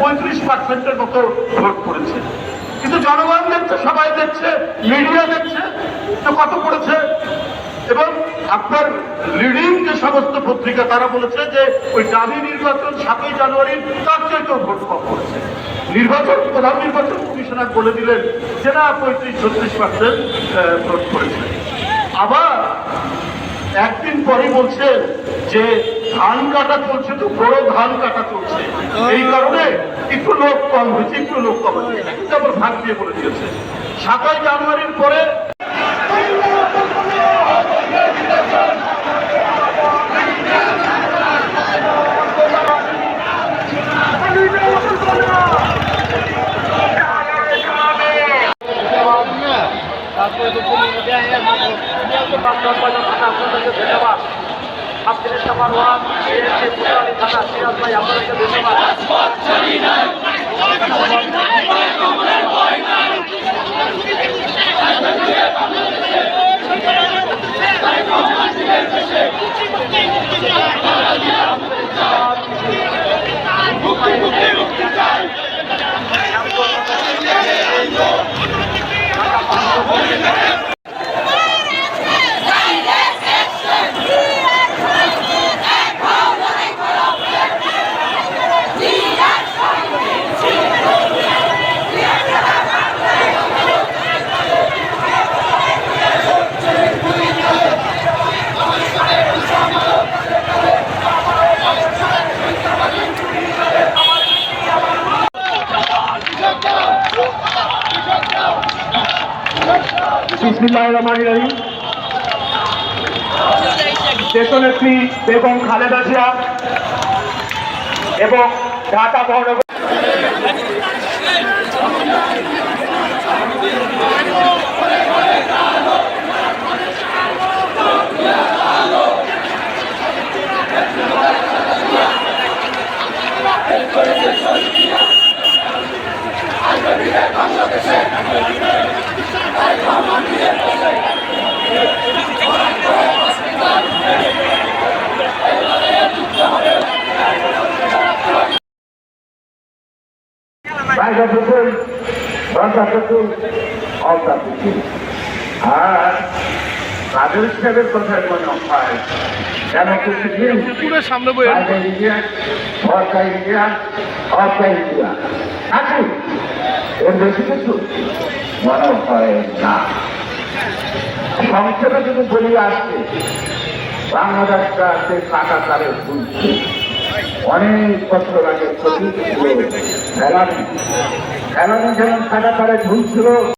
পঁয়ত্রিশ পার্সেন্টের মতো ভোট পড়েছে। কিন্তু জনগণ দেখছে, সবাই দেখছে মিডিয়া দেখছে তো কত পড়েছে। এবং আপনার লিডিং যে সমস্ত পত্রিকা, তারা বলেছে যে ওই দাবি নির্বাচন সাতই জানুয়ারি তার চাইতেও ভোট কম পড়েছে। নির্বাচন, প্রধান নির্বাচন কমিশনার বলে দিলেন যে না, পঁয়ত্রিশ, ছত্রিশ পার্সেন্ট ভোট পড়েছে। আবার একদিন পরে বলছে যে ধান কাটা চলছে তো, বড় ধান কাটা চলছে। এই কারণে একটু লোক কম হয়েছে, একটু লোক কম হয়েছে। আবার ভাগ দিয়ে বলে দিয়েছে। সাতাই জানুয়ারির পরে তারপরে তো পুলিশ দেয় আপনাদেরকে ধন্যবাদ আপনাদের সবার ওয়াজ থানা সিরাজ ভাই আপনাদেরকে ধন্যবাদ বেগম খালেদা জিয়া এবং ঢাকা মহানগর people, Bangsa people, all the people. আর কাদের সাহেবের কথায় মনে সামনে বই ইন্ডিয়া অরকারি ইন্ডিয়া আছে এর বেশি কিছু মনে হয় না। সংক্ষেপে যদি বলি আসছে বাংলাদেশটা সে কাটা তারে শুনছে অনেক বছর আগে ক্ষতি ছিল খেলানি ফেলানি যেমন কাটা তারে ঝুলছিল